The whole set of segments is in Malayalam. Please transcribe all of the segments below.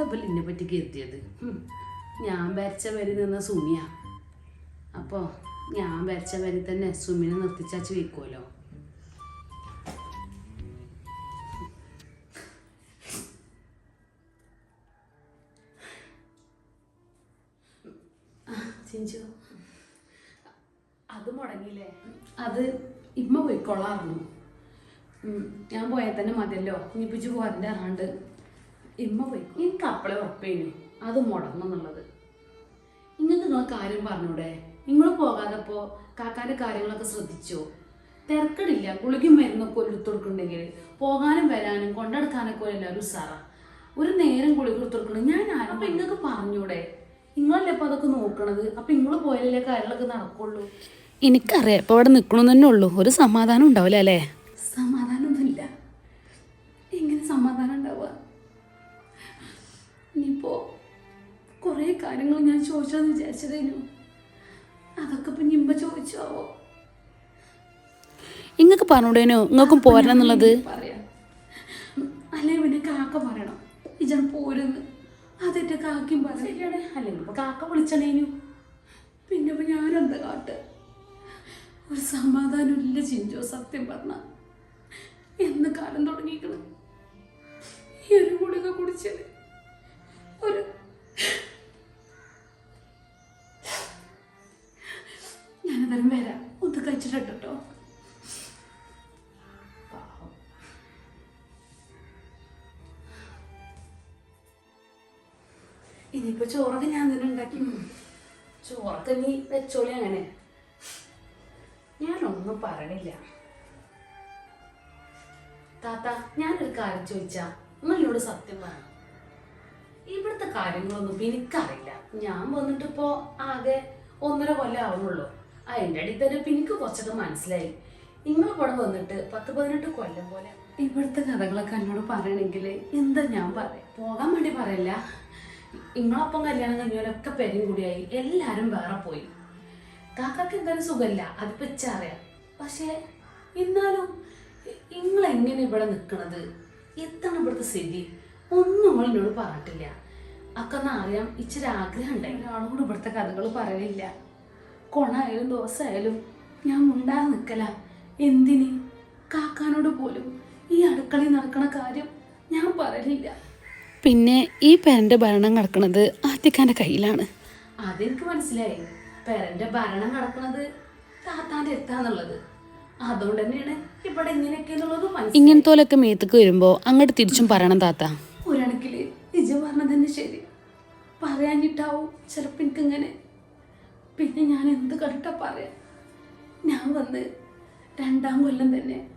എന്താ ഇപ്പം എന്നെ പറ്റി കരുതിയത്? ഞാൻ വരച്ച വരി നിന്ന സുമിയ. അപ്പോൾ ഞാൻ വരച്ച വരി തന്നെ സുമിനെ നിർത്തിച്ചാച്ച് വെക്കുമല്ലോ ചിഞ്ചു. അത് മുടങ്ങിയില്ലേ? അത് ഇമ്മ പോയിക്കൊള്ളാറുന്നു ഞാൻ പോയാൽ തന്നെ മതിയല്ലോ. ഇനിയിപ്പിച്ച് പോകാതിന്റെ അറിയാണ്ട് ഇമ്മ പോയി. എനിക്ക് അപ്പളെ ഉറപ്പേനു. അത് മുടങ്ങും എന്നുള്ളത്. നിങ്ങൾക്ക് നിങ്ങൾ കാര്യം പറഞ്ഞൂടെ? നിങ്ങൾ പോകാതപ്പോ കാക്കാന്റെ കാര്യങ്ങളൊക്കെ ശ്രദ്ധിച്ചോ? തിരക്കടില്ല. ഗുളികയും മരുന്നൊക്കെ എടുത്തു കൊടുക്കുന്നുണ്ടെങ്കിൽ പോകാനും വരാനും കൊണ്ടെടുക്കാനൊക്കെ എല്ലാവരും സാറ ഒരു നേരം ഗുളിക എടുത്തു ഞാൻ ആരും അപ്പൊ നിങ്ങൾക്ക് പറഞ്ഞൂടെ? നിങ്ങളല്ലേ അപ്പൊ അതൊക്കെ നോക്കണത്? അപ്പൊ നിങ്ങൾ പോയാലല്ലേ കാര്യങ്ങളൊക്കെ നടക്കുള്ളൂ? എനിക്കറിയാം. ഇപ്പോൾ അവിടെ നിൽക്കണമെന്ന് തന്നെ ഉള്ളൂ. ഒരു സമാധാനം ഉണ്ടാവില്ല അല്ലേ? സമാധാനമൊന്നുമില്ല. എങ്ങനെ സമാധാനം ഉണ്ടാവുക? ഇനിയിപ്പോ കുറെ കാര്യങ്ങൾ ഞാൻ ചോദിച്ചാന്ന് വിചാരിച്ചതേനു അതൊക്കെ ഇപ്പൊ നിമ്പ ചോദിച്ചാവോ? ഇങ്ങക്ക് പറഞ്ഞൂടേനോ? പോരണം എന്നുള്ളത്? പറയാം. അല്ലെ പിന്നെ കാക്ക പറയണം. ഇജാണ് പോരുന്ന്. അതെന്റെ കാക്കയും പറ ശരിയാണ്. അല്ലെങ്കിൽ ഇപ്പൊ കാക്ക വിളിച്ചണേനു. പിന്നെ ഇപ്പൊ ഞാനെന്താ കാട്ട്? ഒരു സമാധാനം ഇല്ല ചിഞ്ചോ സത്യം പറഞ്ഞ. എന്ന് കാലം തുടങ്ങിക്കണം ഈ ഒരു ഗുളിക കുടിച്ചത്. ഒരു ഞാനതരം വരാം ഒന്ന് കഴിച്ചിട്ടോ പാവം. ഇനിയിപ്പോ ചോറൊക്കെ ഞാൻ തന്നെ ഉണ്ടാക്കി. ചോറൊക്കെ നീ വെച്ചോളി അങ്ങനെ. ഞാനൊന്നും പറയണില്ല. താത്ത ഞാനൊരു കാര്യം ചോദിച്ചാ. നിങ്ങളോട് സത്യം പറയണം. ഇവിടുത്തെ കാര്യങ്ങളൊന്നും എനിക്കറിയില്ല. ഞാൻ വന്നിട്ട് ഇപ്പോ ആകെ ഒന്നര കൊല്ലം ആവുന്നുള്ളൂ. അതിന്റെ അടിയിൽ തന്നെ എനിക്ക് കുറച്ചൊക്കെ മനസ്സിലായി. നിങ്ങൾ ഇവിടെ വന്നിട്ട് പത്ത് പതിനെട്ട് കൊല്ലം പോലെ ഇവിടുത്തെ കഥകളൊക്കെ എന്നോട് പറയണെങ്കിൽ എന്താ ഞാൻ പറയാം? പോകാൻ വേണ്ടി പറയല്ല. നിങ്ങളൊപ്പം കല്യാണം കഴിഞ്ഞവരൊക്കെ പെരും കൂടിയായി. എല്ലാരും വേറെ പോയി. കാക്കാക്ക് എന്തായാലും സുഖമില്ല. അതിപ്പോ ഇച്ചറിയാം പക്ഷേ എന്നാലും നിങ്ങൾ എങ്ങനെ ഇവിടെ നിൽക്കണത് എത്താണ് ഇവിടുത്തെ സ്ഥിതി. ഒന്നും അവൾ എന്നോട് പറഞ്ഞിട്ടില്ല. ഒക്കെ ഒന്ന് അറിയാം ഇച്ചിരി ആഗ്രഹം ഉണ്ടായി ഒരാളോട് ഇവിടുത്തെ കഥകൾ പറയില്ല കൊണായാലും ദോശയായാലും ഞാൻ മുണ്ടാതെ നിൽക്കല. എന്തിന്? കാക്കാനോട് പോലും ഈ അടുക്കളയിൽ നടക്കണ കാര്യം ഞാൻ പറയില്ല പിന്നെ ഈ പെരന്റെ ഭരണം കിടക്കുന്നത് ആദ്യക്കാന്റെ കയ്യിലാണ്. അതെനിക്ക് മനസ്സിലായി. പെരന്റെ ഭരണം നടക്കുന്നത് താത്താന്റെ എത്താന്നുള്ളത് അതുകൊണ്ട് തന്നെയാണ് ഇവിടെ ഇങ്ങനെയൊക്കെ എന്നുള്ളത് ഇങ്ങനത്തോലൊക്കെ മേത്തേക്ക് വരുമ്പോ അങ്ങോട്ട് തിരിച്ചും പറയണം താത്ത. തന്നെ ശരി. പറയാനിട്ടാവും ചിലപ്പോൾ എനിക്കിങ്ങനെ. പിന്നെ ഞാൻ എന്ത് കണ്ടിട്ടാ പറയാം? ഞാൻ വന്ന് രണ്ടാം കൊല്ലം തന്നെ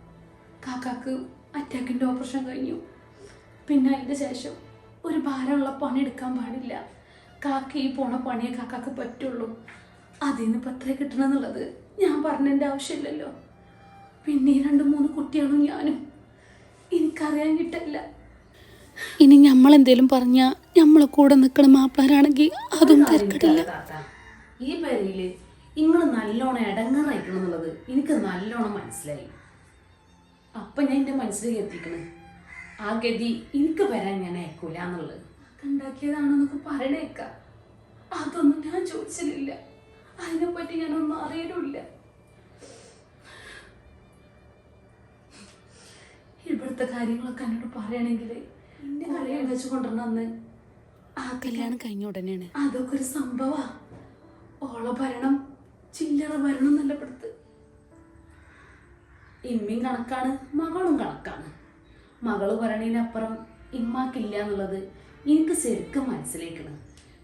കാക്കാക്ക് അറ്റാക്കിന്റെ ഓപ്പറേഷൻ കഴിഞ്ഞു. പിന്നെ അതിന്റെ ശേഷം ഒരു ഭാരമുള്ള പണി എടുക്കാൻ പാടില്ല. കാക്ക ഈ പോണ പണിയെ കാക്കാക്ക് പറ്റുള്ളൂ. അതിൽ നിന്ന് ഇപ്പം എത്ര കിട്ടണമെന്നുള്ളത് ഞാൻ പറഞ്ഞതിന്റെ ആവശ്യമില്ലല്ലോ. പിന്നെ ഈ രണ്ട് മൂന്ന് കുട്ടികളും ഞാനും എനിക്കറിയാഞ്ഞിട്ടല്ല ഇനി നമ്മളെന്തേലും പറഞ്ഞാൽ നമ്മളെ കൂടെ നിൽക്കണ മാപ്പിളാരാണെങ്കിൽ അതും തിരക്കടില്ല. ഈ പേരയിൽ നിങ്ങൾ നല്ലോണം ഇടങ്ങറായിക്കണം എന്നുള്ളത് എനിക്ക് നല്ലോണം മനസ്സിലായി. അപ്പൊ ഞാൻ എന്റെ മനസ്സിലേക്ക് എത്തിക്കണ്. ആ ഗതി എനിക്ക് വരാൻ ഞാൻ അയക്കൂല എന്നുള്ളത്. ഉണ്ടാക്കിയതാണെന്നൊക്കെ പറയണേക്ക. അതൊന്നും ഞാൻ ചോദിച്ചിട്ടില്ല. അതിനെപ്പറ്റി ഞാനൊന്നും അറിയലുമില്ല. ഇവിടുത്തെ കാര്യങ്ങളൊക്കെ എന്നോട് പറയണെങ്കിൽ എന്റെ കല്യാണം വെച്ച് കൊണ്ടുവന്ന് ആ കല്യാണം കഴിഞ്ഞ ഉടനെയാണ്. അതൊക്കെ ഒരു സംഭവാ. ഓള ഭരണം ചില്ലറ ഭരണം എന്നല്ല പെടുത്ത് ഇമ്മയും കണക്കാണ് മകളും കണക്കാണ്. മകൾ പറയണതിനപ്പുറം ഇമ്മാക്കില്ല എന്നുള്ളത് എനിക്ക് ശരിക്കും മനസ്സിലേക്കണം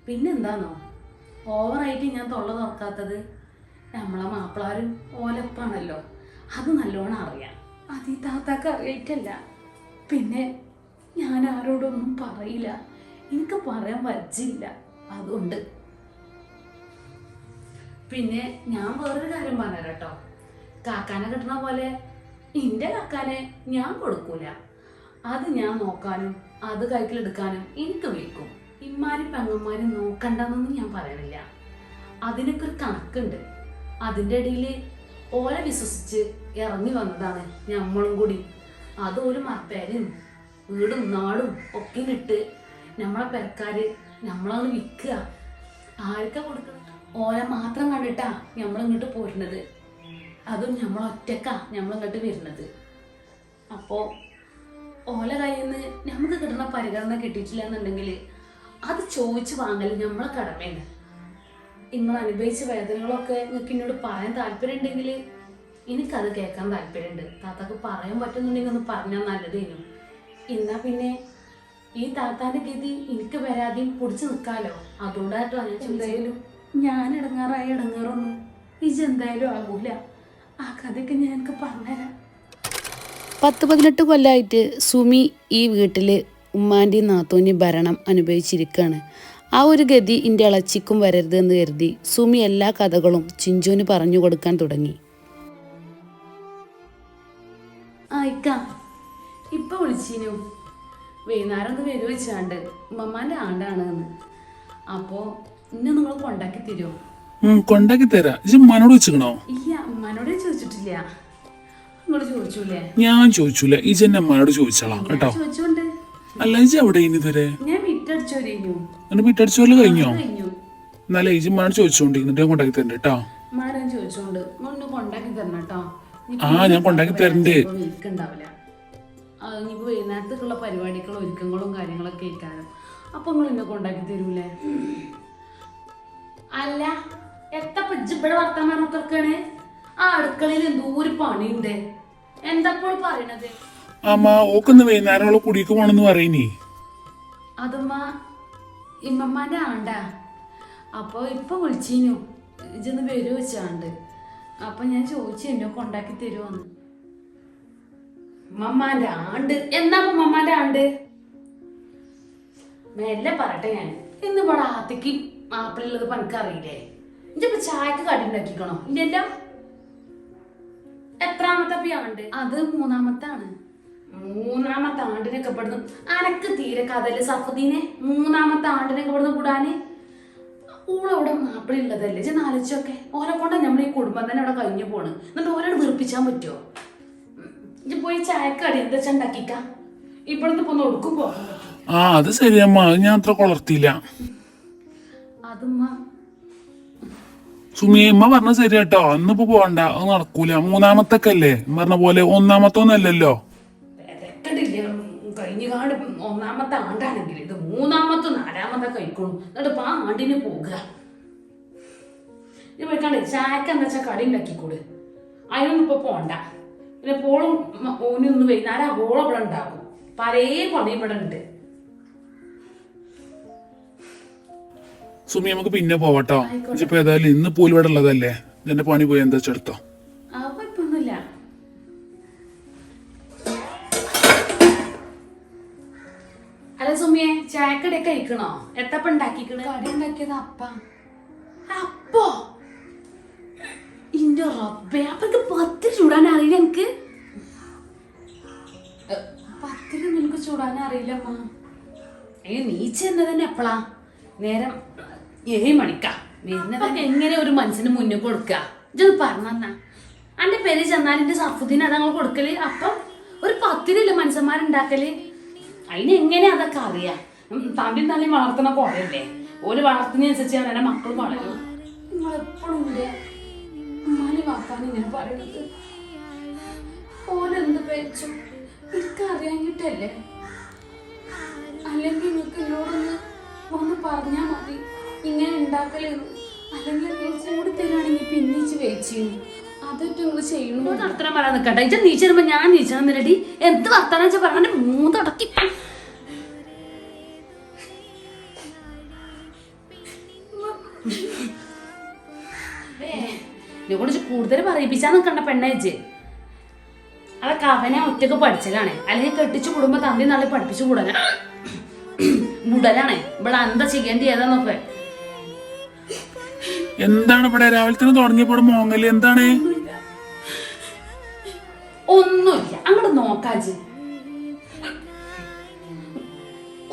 പിന്നെന്താണോ ഓവറായിട്ട് ഞാൻ തൊള്ള തുറക്കാത്തത് നമ്മളെ മാപ്പിളാരും ഓലപ്പാണല്ലോ. അത് നല്ലോണം അറിയാം. അത് ഈ താത്താക്ക് അറിയിട്ടല്ല പിന്നെ ഞാൻ ആരോടൊന്നും പറയില്ല. എനിക്ക് പറയാൻ വജ്ജില്ല. അതുകൊണ്ട്. പിന്നെ ഞാൻ വേറൊരു കാര്യം പറഞ്ഞു കേട്ടോ കാക്കാനെ കിട്ടണ പോലെ എന്റെ കാക്കാനെ ഞാൻ കൊടുക്കൂല. അത് ഞാൻ നോക്കാനും അത് കൈക്കിലെടുക്കാനും എനിക്ക് വിൽക്കും ഇമ്മാരും പെങ്ങന്മാരും നോക്കണ്ടെന്നൊന്നും ഞാൻ പറയണില്ല. അതിനൊക്കെ ഒരു കണക്കുണ്ട്. അതിന്റെ ഇടയിൽ ഓലെ വിശ്വസിച്ച് ഇറങ്ങി വന്നതാണ് നമ്മളും കൂടി. അതൊരു മപ്പേരും വീടും നാടും ഒക്കെ ഇട്ട് നമ്മളെ പെരക്കാര് നമ്മളങ്ങ് വിൽക്കുക. ആർക്കാ കൊടുക്കുന്നത് ഓലെ മാത്രം കണ്ടിട്ടാ നമ്മളിങ്ങോട്ട് പോരുന്നത്. അതും നമ്മൾ ഒറ്റക്കാ നമ്മളിങ്ങോട്ട് വരുന്നത്. അപ്പോൾ ഓല കയ്യിൽ നിന്ന് നമുക്ക് കിട്ടുന്ന പരിഗണന കിട്ടിയിട്ടില്ല എന്നുണ്ടെങ്കിൽ അത് ചോദിച്ച് വാങ്ങൽ നമ്മളെ കടമയാണ്. നിങ്ങൾ അനുഭവിച്ച വേദനകളൊക്കെ നിങ്ങൾക്ക് എന്നോട് പറയാൻ താല്പര്യം ഉണ്ടെങ്കിൽ എനിക്കത് കേൾക്കാൻ താല്പര്യമുണ്ട്. താത്താക്ക് പറയാൻ പറ്റുന്നുണ്ടെങ്കിൽ ഒന്ന് പറഞ്ഞാൽ നല്ലതേനു. എന്നാ പിന്നെ ഈ താത്താന്റെ ഗതി എനിക്ക് വരാതെയും പിടിച്ചു നിൽക്കാലോ? അതുകൊണ്ടായിട്ടോ ഞാൻ എന്തായാലും ഞാൻ ഇടങ്ങാറായ ഇടങ്ങാറൊന്നും ഇജ് എന്തായാലും ആകൂല ആ കഥയൊക്കെ ഞാൻ എനിക്ക് പറഞ്ഞുതരാം. പത്ത് പതിനെട്ട് കൊല്ലമായിട്ട് സുമി ഈ വീട്ടിൽ ഉമ്മാന്റെയും നാത്തോന്റെയും ഭരണം അനുഭവിച്ചിരിക്കുകയാണ് ആ ഒരു ഗതി എന്റെ ഇളച്ചിക്കും വരരുത് എന്ന് കരുതി സുമി എല്ലാ കഥകളും ചിഞ്ചുവിന് പറഞ്ഞു കൊടുക്കാൻ തുടങ്ങി. ആ ഇക്ക. ഇപ്പൊ വിളിച്ചീനു. വൈകുന്നേരം ഒന്ന് വരു വെച്ചാണ്ട്. ഉമ്മമാന്റെ ആണ്ടാണ് എന്ന് അപ്പോ ഇന്നെ നിങ്ങൾ കൊണ്ടാക്കി തരുമോ കൊണ്ടാക്കി തരാ. ഉമ്മാനോട് വെച്ചിക്കണോ ഇല്ല ഉമ്മാനോട് ചോദിച്ചിട്ടില്ല. നിങ്ങൾ ചോദിച്ചൂലേ? ഞാൻ ചോദിച്ചൂല. ഈ എന്നെ അമ്മാനോട് ചോദിച്ചോളാം കേട്ടോ. ചോദിച്ചോണ്ട്. അല്ല ഇജ് എവിടെ ഇനി ഇതുവരെ? ഞാൻ വിറ്റടിച്ചു കഴിഞ്ഞു എന്റെ കഴിഞ്ഞോ? കഴിഞ്ഞു. എന്നാലേ ഇജ്ജ് ഉമ്മാനോട് ചോദിച്ചോണ്ട് എന്നിട്ട് ഞാൻ കൊണ്ടാക്കി തരണ്ട കേട്ടോ. ഉമ്മാനെ ചോദിച്ചോണ്ട്. കൊണ്ടാക്കി തരണം കേട്ടോ. ആ, ഞാൻ കൊണ്ടാക്കി തരണ്ടേ. ഒരുക്കുണ്ടാവില്ല ഇനിയിപ്പോ വൈകുന്നേരത്തേക്കുള്ള പരിപാടികളും ഒരുക്കങ്ങളും കാര്യങ്ങളൊക്കെ ഇരിക്കാനും അപ്പോൾ നിങ്ങൾ എന്നെ കൊണ്ടാക്കി തരൂലേ? അല്ല എത്ര ഇവിടെ വർത്തമാനം തുറക്കാണ് ആ അടുക്കളയിൽ എന്തോ ഒരു പണിയുണ്ട്. എന്താപ്പോൾ പറയണത്? അമ്മ ഓക്കൊന്ന് വൈകുന്നേരമുള്ള കുടിക്ക് പോണെന്ന് പറയുന്നേ അതമ്മ ഇമ്മമ്മാന്റെ ആണ്ടാ. അപ്പോൾ ഇപ്പൊ വിളിച്ചു ഇജൊന്ന് വരുമോ വെച്ചാണ്ട്. അപ്പൊ ഞാൻ ചോദിച്ചു എന്നെ കൊണ്ടാക്കി തരുമോന്ന് മമ്മാന്റെ ആണ്ട്. എന്നാ മമ്മാന്റെ ആണ്ട്? മെല്ലെ പറട്ടെ ഞാൻ ഇന്ന് ഇവിടെ ആത്തിക്ക് മാപ്പിളുള്ളത് പനിക്കറിയില്ലേ ഇപ്പൊ ചായക്ക് കടി ഉണ്ടാക്കിക്കണോ? ഇല്ലല്ലോ എത്രാമത്തെ ഈ ആണ്ട്? അത് മൂന്നാമത്തെ ആണ് മൂന്നാമത്തെ ആണ്ടിനൊക്കെ പെടുന്നു അനക്ക് തീരെ കഥൽ സഫുദ്ദീനെ മൂന്നാമത്തെ ആണ്ടിനൊക്കെ പെടുന്നു കൂടാന്? ഊളവിടെ മാപ്പിളുള്ളതല്ലേ ചെന്ന് നാലിച്ചൊക്കെ ഓരെ കൊണ്ട് നമ്മൾ ഈ കുടുംബം തന്നെ അവിടെ കഴിഞ്ഞു പോണ്. എന്നിട്ട് ഓരോട് വെറുപ്പിച്ചാൻ പറ്റുമോ ഇജ്ജ് പോയി ചായക്കടി എന്താ വെച്ചാ ഉണ്ടാക്കിക്ക? ഇവിടുന്ന് പോന്ന് ഒന്ന് ഒടുക്കും പോകാൻ ആ അത് ശരിയമ്മ. അത് ഞാൻ അത്ര കൊളർത്തിയില്ല. അതുമ്മ. സുമിയെ ഉമ്മ പറഞ്ഞ ശരി കേട്ടോ അന്നിപ്പോ പോകണ്ട അത് നടക്കൂല. മൂന്നാമത്തൊക്കെ അല്ലേ പറഞ്ഞ പോലെ ഒന്നാമത്തൊന്നല്ലല്ലോ. തിരക്കടില്ല? കഴിഞ്ഞ കാട് ഒന്നാമത്തെ ആണ്ടാണെങ്കിൽ ഇത് മൂന്നാമത്തെ നാലാമത്തെ കഴിക്കണു എന്നിട്ട് ഇപ്പൊ ആ ആണ്ടിന് പോകുക ഇത് പോയിക്കാണ്ട് ചായക്ക് എന്താ വെച്ചാൽ കടി ഉണ്ടാക്കിക്കൂട്? അതിനൊന്നും ഇപ്പൊ പോണ്ട. പിന്നെ പോളും ഓനും ഒന്ന് വൈകുന്നേരം ഓളം ഇവിടെ ഉണ്ടാവും പലേ പണി ഇവിടെ ഉണ്ട്. സുമി നമുക്ക് പിന്നെ പോവട്ടോ. ഇപ്പൊ ഏതായാലും ഇന്ന് പോലും ഇവിടെ ഉള്ളതല്ലേ? ഇതിന്റെ പണി പോയി എന്താ കുഴപ്പമൊന്നുമില്ല. അല്ല സുമിയെ ചായക്കടയൊക്കെ കഴിക്കണോ? എത്തപ്പ ഉണ്ടാക്കിക്കണ്? കടി ഉണ്ടാക്കിയത് അപ്പ. അപ്പോ? ഇന്റെ റബ്ബേ അപ്പൊ ഇത് പത്തിരി ചൂടാൻ അറിയില്ല എനിക്ക്? പത്തിരി നിനക്ക് ചൂടാൻ അറിയില്ല അമ്മ. ഏ നീച്ച തന്നെ എപ്പോഴാ നേരം ഏഴ് മണിക്കാ. വരുന്നതൊക്കെ എങ്ങനെ ഒരു മനുഷ്യന് മുന്നിൽ കൊടുക്ക? ഇതൊന്ന് പറഞ്ഞാ അന്റെ പേര് ചെന്നാൽ എന്റെ സഫുദ്ദീൻ അതങ്ങൾ കൊടുക്കൽ. അപ്പം ഒരു പത്തിരില്ല മനുഷ്യന്മാരുണ്ടാക്കൽ? അതിന് എങ്ങനെ അതൊക്കെ അറിയാം? തമ്പി തന്നെ വളർത്തുന്ന പോലെയല്ലേ ഒരു വളർത്തുന്നതനുസരിച്ച് എന്റെ മക്കൾ വളരും. നിങ്ങൾ എപ്പോഴും ഉമ്മാനെ വാപ്പാൻ ഞാൻ പറയണത്. ഓരെന്ത് പേച്ചു എനിക്കറിയാഞ്ഞിട്ടല്ലേ അല്ലെങ്കിൽ നിങ്ങൾക്ക് എന്നോടൊന്ന് ഒന്ന് പറഞ്ഞാൽ മതി. ഇങ്ങനെ ഉണ്ടാക്കലെന്ന്. അല്ലെങ്കിൽ ഞാൻ ചൂടി തരാണെങ്കിൽ പിന്നീച്ച് വേച്ചു അതൊക്കെ നിങ്ങൾ ചെയ്യണു വർത്തനം പറയാൻ നിൽക്കട്ടെ ഇത് നീച്ച് ഞാൻ നീച്ചാൻ നിരടി എന്ത് വർത്താനം വെച്ചാൽ പറഞ്ഞ? മൂന്നടക്കി കൂടുതൽ പറയിപ്പിച്ചാൽ നിൽക്കണ്ട പെണ്ണേജ് അതൊക്കെ അവനെ ഒറ്റയ്ക്ക് പഠിച്ചതാണ് അല്ലെങ്കിൽ കെട്ടിച്ചു കൂടുമ്പോ തന്തി നാളെ പഠിപ്പിച്ചു കൂടല. മുടലാണ്. ഇവിടെ എന്താ ചെയ്യേണ്ടി ഏതാന്നൊക്കെ എന്താണ് ഇവിടെ രാവിലെ തന്നെ തുടങ്ങിയപ്പോൾ മോങ്ങൽ? എന്താണ്? ഒന്നുമില്ല. അങ്ങോട്ട് നോക്കാജ്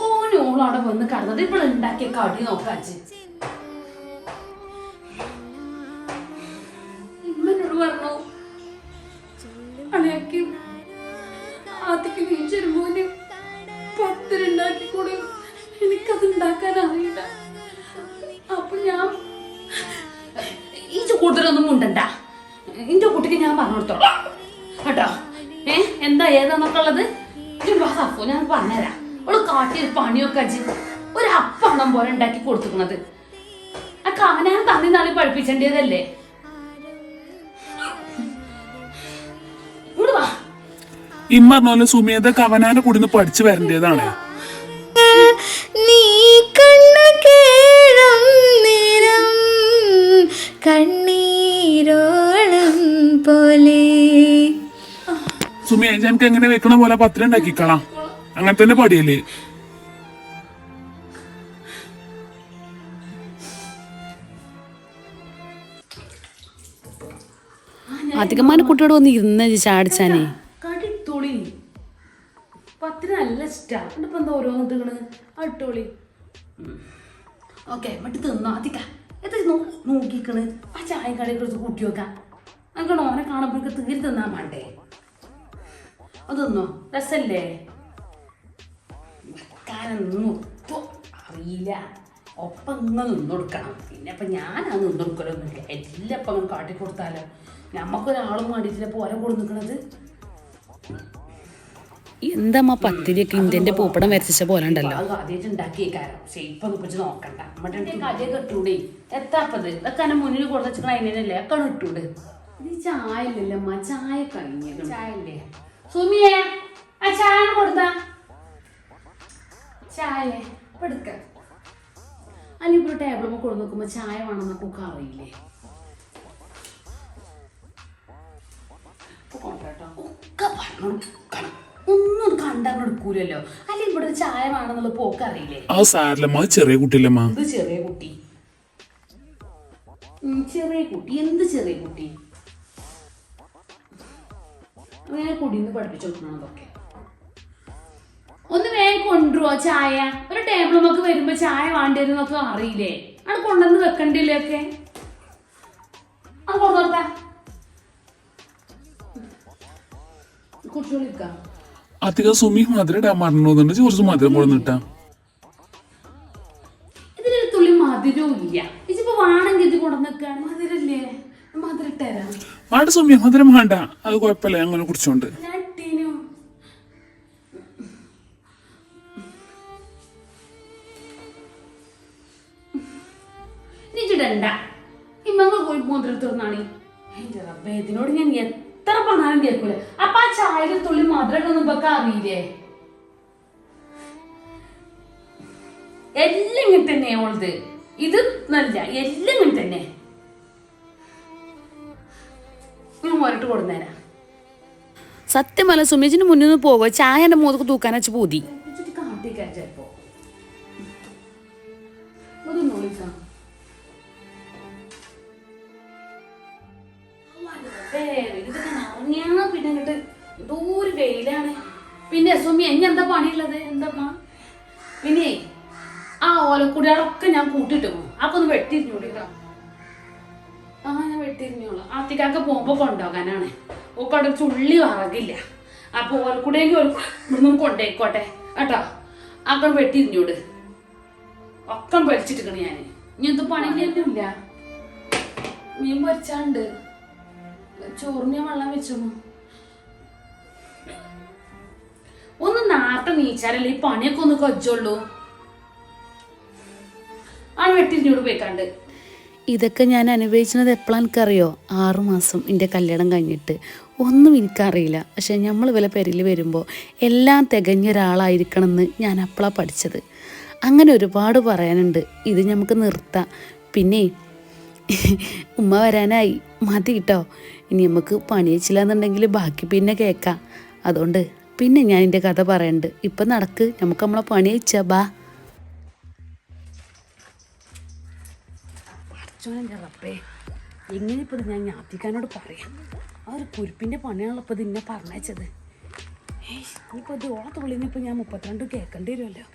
ഓനോളവിടെ വന്ന് കടന്നത്. ഇപ്പോൾ ഉണ്ടാക്കിയ കടി നോക്കാജ് ആ തന്നെ നാളെ പഠിപ്പിച്ചേണ്ടതല്ലേ? ഇമ്മ പറഞ്ഞ പോലെ സുമി അതൊക്കെ അവനാന്റെ കൂടെ പഠിച്ചു വരേണ്ടതാണ്. നീ കണ്ണു കേഴും നേരം കണ്ണീരോളം പോലെ. സുമി എനിക്ക് എങ്ങനെ വെക്കണ പോലെ പത്രം ഉണ്ടാക്കിക്കളാം. അങ്ങനെ തന്നെ പടിയല്ലേ? അധികമാന കുട്ടിയോട് വന്ന് ഇരുന്ന് ചാടിച്ചാനേ. കടിത്തോളി പത്തിന് നല്ല ഇഷ്ടാ എന്നിട്ട് എന്താ ഓരോന്ന് ഇട്ടുകണ് അട്ടോളി ഓക്കെ മറ്റു തിന്നോ. എത്ര നോക്കിക്കണ്. ആ ചായ കടയിൽ കുറച്ച് കൂട്ടി വെക്കാം. അങ്ങനെ ഓനെ കാണുമ്പോഴേക്ക് തീരെ തിന്നാൻ വേണ്ടേ അത് തിന്നോ? രസല്ലേ? വെക്കാനൊന്നും അറിയില്ല. ഒപ്പം ഇങ്ങനെ നിന്ന് കൊടുക്കണം പിന്നെ ഇപ്പം ഞാൻ അത് നിന്ന് കൊടുക്കലൊന്നുമില്ല എല്ലാം ഇപ്പം അങ്ങനെ കാട്ടി കൊടുത്താലോ? ഞമ്മക്കൊരാളും വേണ്ടിയിട്ടില്ല. പോലെ കൊടു നിൽക്കണത് എന്താ പത്തിരിയൊക്കെ ഇന്ത്യന്റെ പൂപ്പടം വരച്ച പോലെ ഉണ്ടല്ലോ. ആദ്യമായിട്ട് ഉണ്ടാക്കിയ കാര്യം ഷേപ്പ് ഒന്നും പിടിച്ച് നോക്കണ്ട. നമ്മുടെ കടിയൊക്കെ ഇട്ടൂടെ എത്താപ്പത്? ഇതൊക്കെ എന്നെ മുന്നിൽ കൊടുത്തച്ചിക്കണ അതിനല്ലേ ഒക്കെ ഇട്ടൂടെ ഇത് ചായ ചായ കഴിഞ്ഞ ചായ ഇല്ലേ? സുമിയേ ആ ചായ കൊടുത്താ. ചായ. എടുക്ക. അല്ലെങ്കിൽ ഇപ്പോൾ ടേബിൾ കൊടുത്ത് നോക്കുമ്പോ ചായ വേണമെന്നൊക്കെ ഒക്കെ അറിയില്ലേ. ഒന്നും കണ്ടറിഞ്ഞ് എടുക്കൂലല്ലോ അല്ലെങ്കിൽ ഇവിടെ ചായ വേണമെന്നുള്ള പോക്ക് അറിയില്ലേ? ആ സാരല്ലമ്മ ചെറിയ കുട്ടിയില്ലമ്മ എന്ത് ചെറിയ കുട്ടി. ചെറിയ കുട്ടി. എന്ത് ചെറിയ കുട്ടി? അങ്ങനെ കുടിന്ന് പഠിപ്പിച്ചു കൊടുക്കണം അതൊക്കെ? വേഗം ചായ? ഒരു ടേബിൾ നമുക്ക് വരുമ്പോ ചായ വേണ്ടി വരുന്നൊക്കെ അറിയില്ലേ? അത് കൊണ്ടുവന്ന് വെക്കണ്ടില്ലേ ഒക്കെ? അത് കൊണ്ടുവരട്ടെ കുട്ടികളിക്കാം അധികം സുമി മധുരം ഇടാൻ മറന്നോന്നുണ്ട് കുറച്ച് മധുരം കൊടുന്നിട്ടാ ഇതിലൊരു തുള്ളി മധുരവും ഇല്ല. ഇതിപ്പോ വേണമെങ്കിൽ ഇത് കൊണ്ടുവന്നേക്കാണ് മധുരല്ലേ? മധുരം ഇട്ടരാം വേണ്ട സുമി മധുരം വേണ്ട. അത് കുഴപ്പമില്ല അങ്ങനെ കുടിച്ചോണ്ട്. നിജിടണ്ട ഇമ്മങ്ങൾ പോയി എന്റെ റബ്ബേ ഇതിനോട് ഞാൻ എത്ര പറഞ്ഞാലും കേൾക്കൂല? അപ്പൊ ആ ചായയിൽ തുള്ളി മധുരം ഇപ്പൊക്കെ അറിയില്ലേ? എല്ലാം ഇങ്ങനെ തന്നെ ഓളത് ഇത് നല്ല എല്ലാം ഇങ്ങനെ തന്നെ. ഞാൻ മുരട്ട് കൊടുന്നേരാ. സത്യമല്ല സുമേജിന് മുന്നിൽ നിന്ന് പോകുക ചായ എന്റെ മോതക്ക് തൂക്കാൻ വെച്ച് പൂതി. കാട്ടിക്കാൻ ചിലപ്പോ പിന്നെ സുമി ഇനി എന്താ പണിയുള്ളത്? എന്താ പിന്നെ ആ ഓലക്കുടികളൊക്കെ ഞാൻ കൂട്ടിട്ടു അപ്പൊ ഒന്ന് വെട്ടിരിഞ്ഞോളി ആ ഞാൻ വെട്ടിരിഞ്ഞോളൂ. ആത്തിക്കാക്ക പോകുമ്പോ കൊണ്ടുപോകാനാണ്. ഓക്കെ അവിടെ ചുള്ളി വറകില്ല. അപ്പൊ ഓലക്കുടേക്ക് ഒരു ഇവിടുന്ന് കൊണ്ടേക്കോട്ടെ. കേട്ടോ? അക്കം വെട്ടിരിഞ്ഞോട്. ഒക്കെ പൊരിച്ചിട്ടിക്കണ് ഞാൻ ഇനി എന്ത് പണി ഇല്ല. മീൻ പൊരിച്ചാണ്ട്. ചോറിന് ഞാൻ വെച്ചോളൂ. ഒന്ന് നാട്ടം നീച്ചാലല്ലേ ഈ പണിയൊക്കെ ഒന്ന് കൊച്ചുള്ളൂ ആ വെട്ടിരിഞ്ഞോട് പോയിക്കാണ്ട്. ഇതൊക്കെ ഞാൻ അനുഭവിച്ചത് എപ്പോഴാണ് എനിക്കറിയോ? ആറുമാസം എന്റെ കല്യാണം കഴിഞ്ഞിട്ട്. ഒന്നും എനിക്കറിയില്ല. പക്ഷെ നമ്മൾ വില പെരിൽ വരുമ്പോൾ എല്ലാം തികഞ്ഞ ഒരാളായിരിക്കണം എന്ന് ഞാൻ അപ്പോഴാണ് പഠിച്ചത്. അങ്ങനെ ഒരുപാട് പറയാനുണ്ട്. ഇത് നമുക്ക് നിർത്താം. പിന്നെ ഉമ്മ വരാനായി. മതി കേട്ടോ ഇനി നമുക്ക് പണിയച്ചില്ല എന്നുണ്ടെങ്കിൽ ബാക്കി പിന്നെ കേൾക്കാം അതുകൊണ്ട് പിന്നെ ഞാൻ എന്റെ കഥ പറയണ്ട്. ഇപ്പം നടക്ക്. നമുക്ക് നമ്മളെ പണി വെച്ച ബാ. എങ്ങനെ ഇപ്പൊ ഇത് ഞാൻ ഞാത്തിക്കാനോട് പറയാം. ആ ഒരു കുരുപ്പിന്റെ പണിയാണല്ലോ ഇപ്പൊ ഇത് ഇന്നെ പറഞ്ഞയച്ചത്. ഏയ് ഇനിയിപ്പോൾ ഇത് ഓള തുള്ളിനിപ്പോ ഞാൻ മുപ്പത്തിരണ്ട് കേൾക്കേണ്ടി വരുമല്ലോ.